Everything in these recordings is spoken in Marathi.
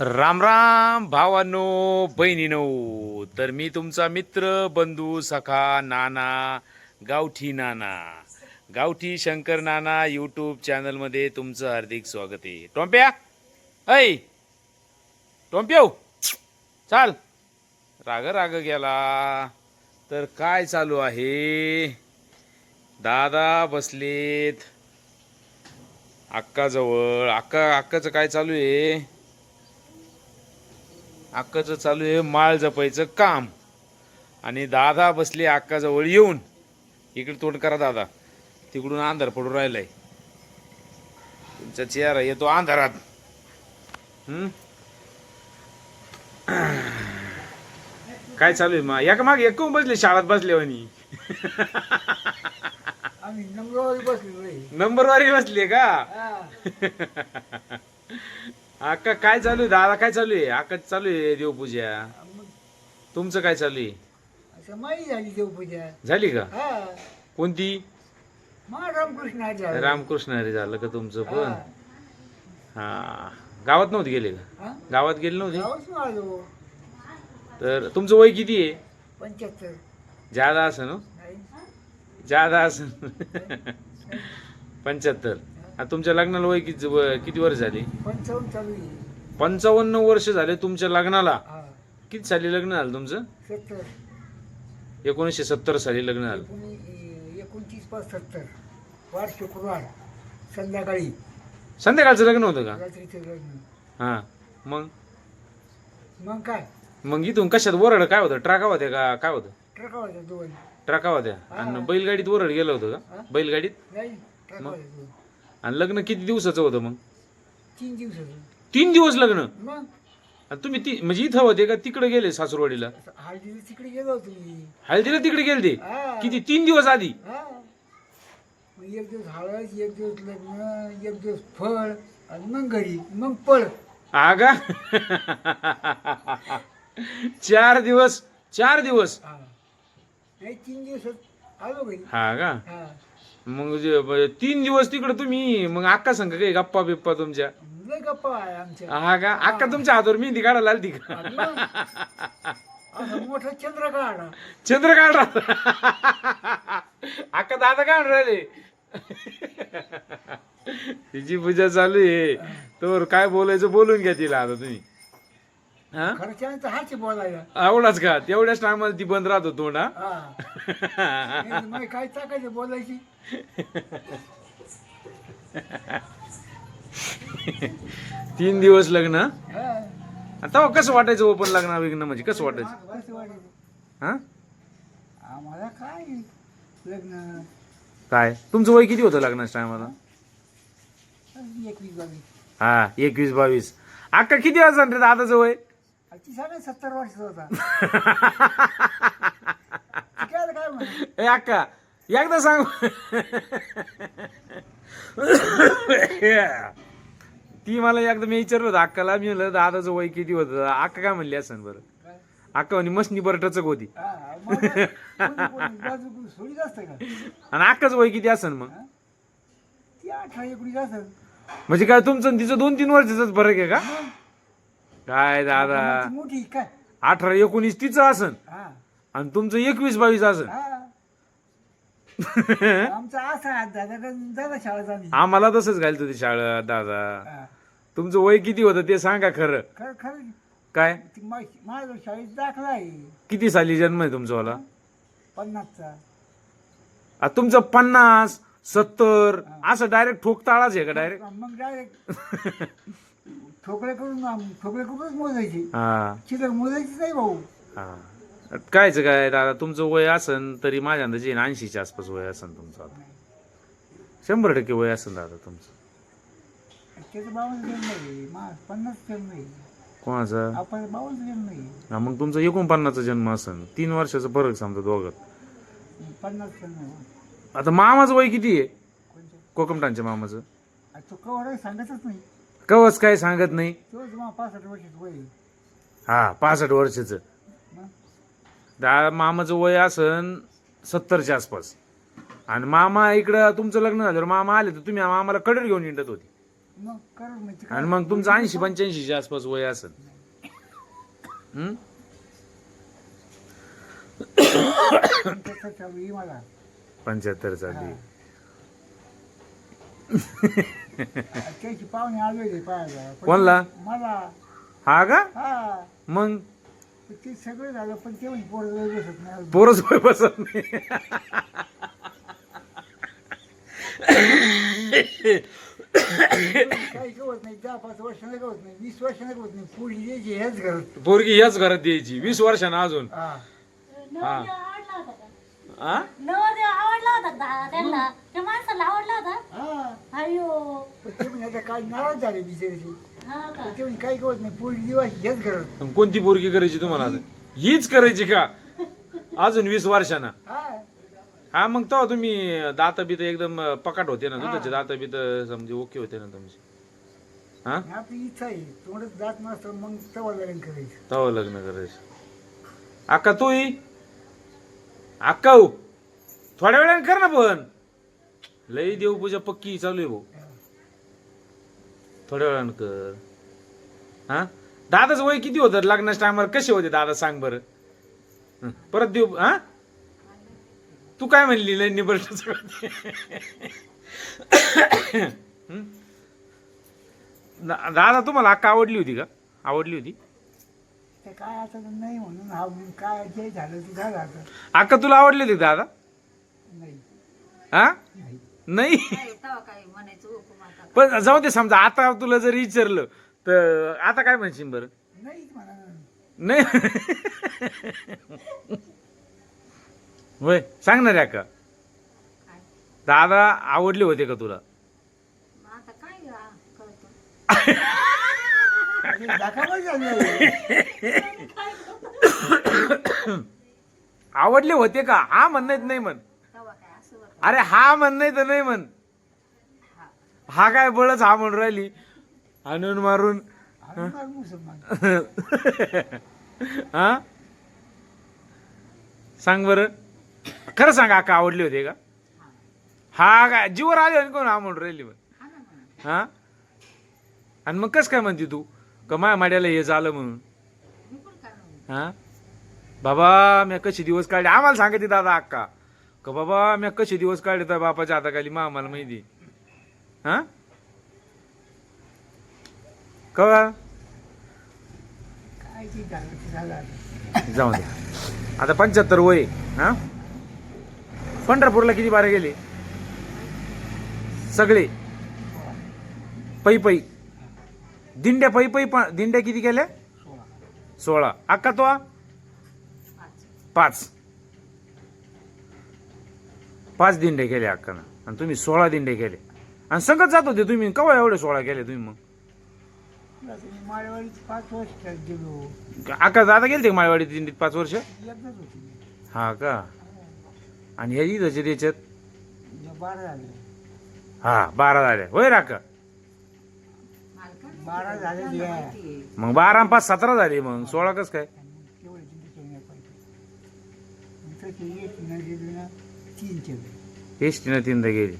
राम राम भावांनो बहिणीनो. तर मी तुमचा मित्र बंधू सखा नाना गावठी नाना. गावठी शंकर नाना यूट्यूब चॅनलमध्ये तुमचं हार्दिक स्वागत आहे. टोंप्या ऐ! टोंप्यो चाल. राग राग गेला. तर काय चालू आहे? दादा बसलेत. अक्काजवळ. अक्का अक्काचं काय चालू आहे? अक्काचं चालू आहे माळ जपायचं काम. आणि दादा बसले अक्काजवळ येऊन. इकडे तोंड करा दादा. तिकडून अंधार पडून राहिलाय. तुमचा चेहरा येतो अंधारात. हम्म? काय चालू आहे मग या का माग एक बसले? शाळेत बसलो रे नंबरवारी बसले का. अक्का काय चालू आहे? दादा काय चालू आहे? अक्का चालू आहे देवपूजा. मग तुमचं काय चालू आहे? असं झाली देवपूजा. झाली का? हा. कोणती? मा रामकृष्ण हरी झालं. रामकृष्ण हरी झालं का तुमचं पण? हा. हा. गावात नव्हते गेले का? हा? गावात गेले नव्हते? गावात ना आलो. तर तुमचं वय किती आहे? पंच्याहत्तर. जादा असं ना? नाही. जादा असं. पंच्याहत्तर. आता तुमच्या लग्नाला वय किती वय- किती वर्ष झाली? पंचावन्न चालू आहे. पंचावन्न वर्ष झाले तुमच्या लग्नाला. हा. किती साली लग्न झालं तुमचं? सत्तर. एकोणीसशे सत्तर साली लग्न झालं. एकोणी एकोणतीस पाच सत्तर वार शुक्रवार संध्याकाळी. संध्याकाळचं लग्न होतं का? रात्रीचं लग्न. हा. मग? मग काय? मग इथून कशात वरड काय होतं? ट्राका होत्या का? काय होतं? ट्रका होत्या दोन ट्राका होत्या. आणि बैलगाडीत वरड गेलं होतं का? बैलगाडीत? नाही दोन आणि लग्न किती दिवसाचं होतं मग? तीन दिवसाचं. तीन दिवस लग्न? मग? आणि तुम्ही ती म्हणजे इथं होते का? तिकडे गेले सासूरवाडीला? हळदीला तिकडे गेलो होतो मी. हळदीला तिकडे गेले ते? हा. किती? तीन दिवस आधी? हा. मग एक दिवस हळद एक दिवस लग्न एक दिवस फळ आणि मग घरी मग पळ आगा चार दिवस चार दिवस. हा. नाही तीन दिवसात आलो घरी. हा का? हा. मग जे- ब- तीन दिवस तिकडे तुम्ही मग अक्का संग काही गप्पा बिप्पा तुमच्या? लय गप्पा आहे आमच्या. हा का? अक्का तुमच्या हातावर मेहंदी काढायला आलती का? असं मोठा चंद्र काढा. चंद्र काढ. अक्का दादा काढ राहिले. तिची पूजा चालू आहे. तर काय बोलायचं बोलून घ्या तिला आता तुम्ही. हा? खर्चाने हाची बोलायला. आवडाच का? तेवढ्याच टायमाला ती बंद राहतो हा? हा. नाही, मग काय टाकायचं बोलायची? तीन दिवस लग्न? हा. आता कसं वाटायचं ओपन लग्न विग्न म्हणजे? कसं वाटायचं? कसं वाटायचं? हा? आम्हाला काय लग्न? काय? तुमचं वय किती होतं लग्नाच्या टायमाला एकवीस बावीस. हा एकवीस बावीस. अक्का किती वाजता रे दादाचं वय? सत्तर वर्षाचा होता. काय ए अक्का एकदा सांग. ती मला एकदा मी विचारलं होतं अक्काला. मी म्हणलं दादाचं वय किती होतं? अक्का काय म्हणली असं बरं? अक्का म्हणे मसनी बरं टचक होती. हा, मग कोणी- कोणी बाजू कोणी सोडीत असतं का? आणि अक्काचं वय किती असन मग? ती अठरा एकोणीस असत म्हणजे काय तुमचं आणि तिचं दोन तीन वर्षाचाच फरक आहे का? काय दादा? मोठी काय? अठरा एकोणीस तिचं असन. हा. आणि तुमचं एकवीस बावीस असन. हा. आमचा असा आहे दादा का दादा शाळा झाली. आम्हाला तसंच घालतो ते शाळा दादा. हा. तुमचं वय किती होतं ते सांगा खरं. खरं खरं काय? ती मा- माझा शाळेत दाखला आहे. किती साली जन्म आहे तुमचा वाला? पन्नासचा. आ, तुमचं पन्नास सत्तर असं डायरेक्ट ठोकताळाच आहे का डायरेक्ट मग डायरेक्ट ठोकळे करून आम- ठोकळे करूनच मोजायची. हा. चिलक मोजायचीच नाही भाऊ. हा. कायच काय दादा तुमचं वय असन तरी माझ्या अंदाजे ऐंशीच्या आसपास वय असन तुमचं आता. शंभर टक्के वय असन दादा तुमचं. त्याचं बावन्न जन्म आहे. मा पन्नास जन्म आहे. कोणाचं? आपण बावन्न जन्म आहे. हा मग तुमचं एकोणपन्नासचा जन्म असन. तीन वर्षाचा फरक समजा दोघात. पन्नास जन्म आहे. आता मामाचं वय किती आहे? कोकमटांच्या मामाचं. आता तो कवर सांगतच नाही. कवच काय सांगत नाही. तोच मग पासष्ट वर्षाचं वय आहे. हा पासष्ट वर्षाचं. मग? दा मामाचं वय असन सत्तरच्या आसपास. आणि मामा इकडं तुमचं लग्न झाल्यावर मामा आले तर तुम्ही मामाला कडर घेऊन हिंडत होती. मग करू काय? आणि मग तुमचं ऐंशी पंच्याऐंशीच्या आसपास वय असेल चालू आहे मला. पंच्याहत्तर साली त्याची पाहुणे आलेले पाहायला. पण कोणला? मला. हा का? हा. मग? पण ते सगळं झालं पण ते म्हणजे पोरं बसत नाही अजून. पोरच बसत नाही. काही गवत नाही दहा पाच गवत नाही वीस गवत नाही. हेच घरात. पोरगी याच घरात द्यायची. वीस वर्षानं अजून. हा. होता का? हा आवडला होता का दा- त्यांना. त्या माणसाला आवडला होता. हा. अयो पण ते म्हणजे आता काय नाराज झाले बिचारीचे हा का? ते म्हणजे काही नाही पुढे दिवस हेच घरात मग कोणती पोरगी करायची तुम्हाला आता? हीच करायची का? अजून वीस वर्षानं. हा. हा मग तेव्हा तुम्ही दात बीत एकदम पकाट होते ना दुधाचे दात बीत समजे ओके होते ना तुमचे? हा? आणि आपली इच्छा आहे तोंडच जात नसतं मग तवा लग्न करायचं. तेव्हा लग्न करायचं. अक्का तू अक्का हो थोड्या वेळाने कर ना पण. लई देवपूजा पक्की चालू आहे भाऊ. थोड्या वेळानं कर. हा? दादाचं वय किती होतं? लग्नाच्या टायमाला कसे होते? दादा सांग बरं. हं, परत देऊ हा? तू काय म्हणली? लई निबल्ट दादा तुम्हाला अक्का आवडली होती का? आवडली होती? ते काय आता नाही म्हणून हा काय जे झालं ते झालं आता. अक्का तुला आवडली होती का दादा? हा? नाही. पण जाऊ दे समजा आता तुला जर विचारलं तर आता काय म्हणशील बरं? नाही? होय सांग ना रे काय? दादा आवडले होते का तुला? आवडले होते का? हा म्हण नाही तर नाही म्हण तेव्हा काय असं होतं अरे हा म्हण नाही तर नाही म्हण. हा काय बळच हा म्हणून राहिली. आणून मारून. हा? सांग बर. खरं सांग का आवडली होते का? हा काय जीवर आले आणि कोण? हा म्हणून राहिली म्हण. हा आणि मग कस काय म्हणते तू? का माया माड्याला हे झालं म्हणून? हा? बाबा मी कसे दिवस काढले? आम्हाला सांगते दादा अक्का का बाबा मी कसे दिवस काढले तर बापाच्या हाताखाली? मा आम्हाला माहिती हा? कवा आता. जाऊ दे आता पंच्याहत्तर वय हा? पंढरपूरला किती बारे गेले? सगळे? पै पै दिंड्या पै पै दिंड्या किती सोळा. सोळा. अक्का तो? पाच. पाच दिंडे केले अक्कानं. आणि तुम्ही सोळा दिंडे केले. आणि संगत जात होते तुम्ही. कवा एवढे सोळा केले तुम्ही मग? आता मी माळेवाडीत पाच वर्ष गेलो अक्का दादा गेलते का माळवाडी दिंडीत पाच वर्ष? होती. हा का? आणि ह्या इथं त्याच्यात? बारा झाले. हा बारा झाल्या होय राका बारा झाले. मग बारा आणि पाच सतरा झाले मग. सोळा कस काय? पाहिजे गेले ना. तीन तीनदा गेली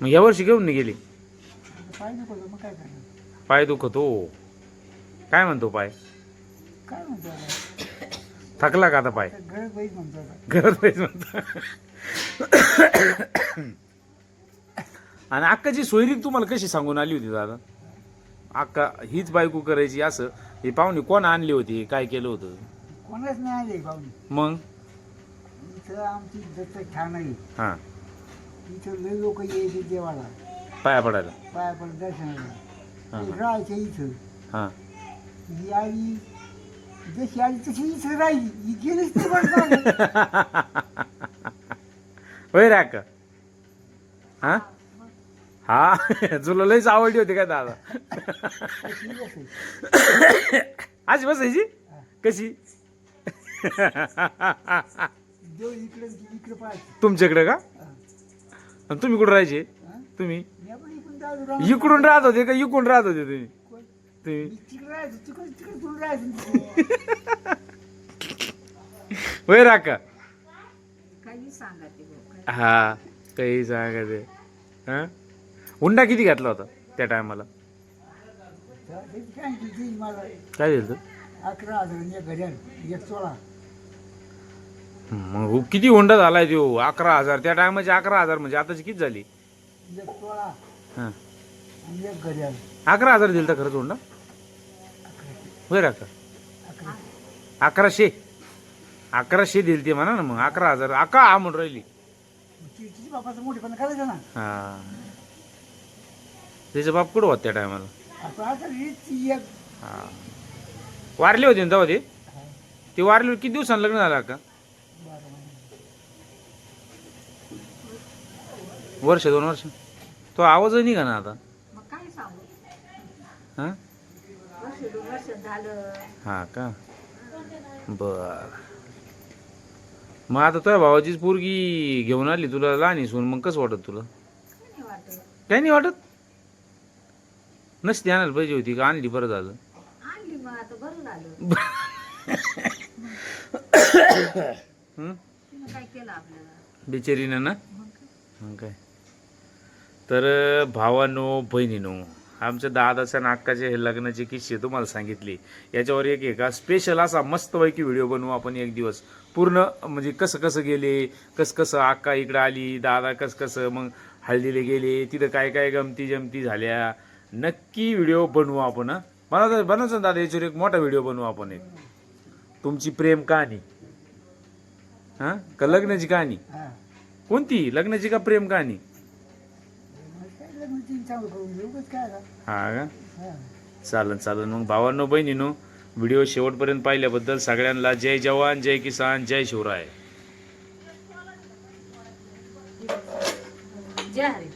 मग या वर्षी घेऊन नाही गेली? पाय नको मग काय करणार? पाय दुखतो. काय म्हणतो पाय? काय म्हणतो थकला का आता पाय? गरज पाहिजे म्हणतो आणि अक्काची सोयरी तुम्हाला कशी सांगून आली होती दादा? अक्का हीच बायको करायची असं ही पाहुणे कोण आणली होती? काय केलं होतं? कोणाच नाही आले पाहुणे. मग? इथं आमची दत्त ठाण आहे हां. इथं लय लोक यायचे देवाला. पाया पडायला. पाया पडत दर्शनाला. हां. ते राहायचे इथं. हां. ही आई जशी आली तशी इथं राहिली. ही गेलीच नाही बरं होय रे अक्का हा? हा? तुला लईच आवडली होती काय दादा? कशी बसेल आज बसायची? कशी? देव इकडे इकडे पाहायचं तुमच्याकडे का. आणि तुम्ही कुठं राहायचे? हा? तुम्ही? मी आपण इकडून जायचो रानात. इकडून राहत होते का? इकडून राहत होते तुम्ही? कोण? तुम्ही? मी तिकडे राहायचो तिकडे तिकडे तुला राहायचं होय राका काही सांगा ते भाऊ, काही. हा काही सांगा ते हा? हुंडा किती घातला होता त्या टायमाला? त्याची काय आणखी ती मला? काय दिलं अकरा हजार आणि एक घड्याळ एक सोळा. मग किती हुंडा झालाय तो अकरा हजार. त्या टायमाचे अकरा हजार म्हणजे आताची किती झाली? एक सोळा. हां. आणि एक घड्याळ अकरा हजार दिलं तर खरंच हुंडा? होय रे अक्का अकरा अकराशे. अकराशे दिली ते म्हणा ना मग. अकरा हजार. अका हा म्हणून राहिली. ती तिची बापाचं मोठेपणा करायचं ना. हा. त्याचा बाप कुठं होत त्या टायमाला? आता आता ही ती एक हा. वारले होते ना तेव्हा ते? ते वारले किती दिवसांनी लग्न झालं का बारा महिने. वर्ष दोन वर्ष. तो आवाजही निघा ना आता. मग काय सांगू? हा? वर्ष दोन वर्ष झालं. हा का? बर. मग आता तुझ्या भावाचीच पोरगी घेऊन आली तुला लहान सून मग कसं वाटत तुला? काय नाही वाटत काही नाही वाटत? नसती आणायला पाहिजे होती का? आणली बरं झालं. आणली मग आता बरं झालं. हं? तिनं काय केलं आपल्याला? बिचारीनं ना? मग काय? मग काय? तर भावानो बहिणीनो आमच्या दादाच्या नाकाचे हे लग्नाचे किस्से तुम्हाला सांगितले. याच्यावर एक एका स्पेशल असा मस्तपैकी व्हिडिओ बनवू आपण एक दिवस. पूर्ण म्हणजे कसं कसं गेले कसं कसं अक्का इकडं आली दादा कसं कसं मग हळदीला गेले तिथं काय काय गमती जमती झाल्या. नक्की व्हिडिओ बनवू आपण बनवता बनवतो ना दादा याच्यावर एक मोठा व्हिडिओ बनवू आपण एक. तुमची प्रेम कहाणी. हां? का लग्नाची कहाणी? कोणती? लग्नाची का प्रेम कहाणी मग काय लग्न तीन चालू करून देऊ उगाच काय आता हा का? चालन चालन. मग भावांनो बहिणीनो व्हिडिओ शेवटपर्यंत पाहिल्याबद्दल सगळ्यांना जय जवान जय किसान जय शिवराय. जय हरी.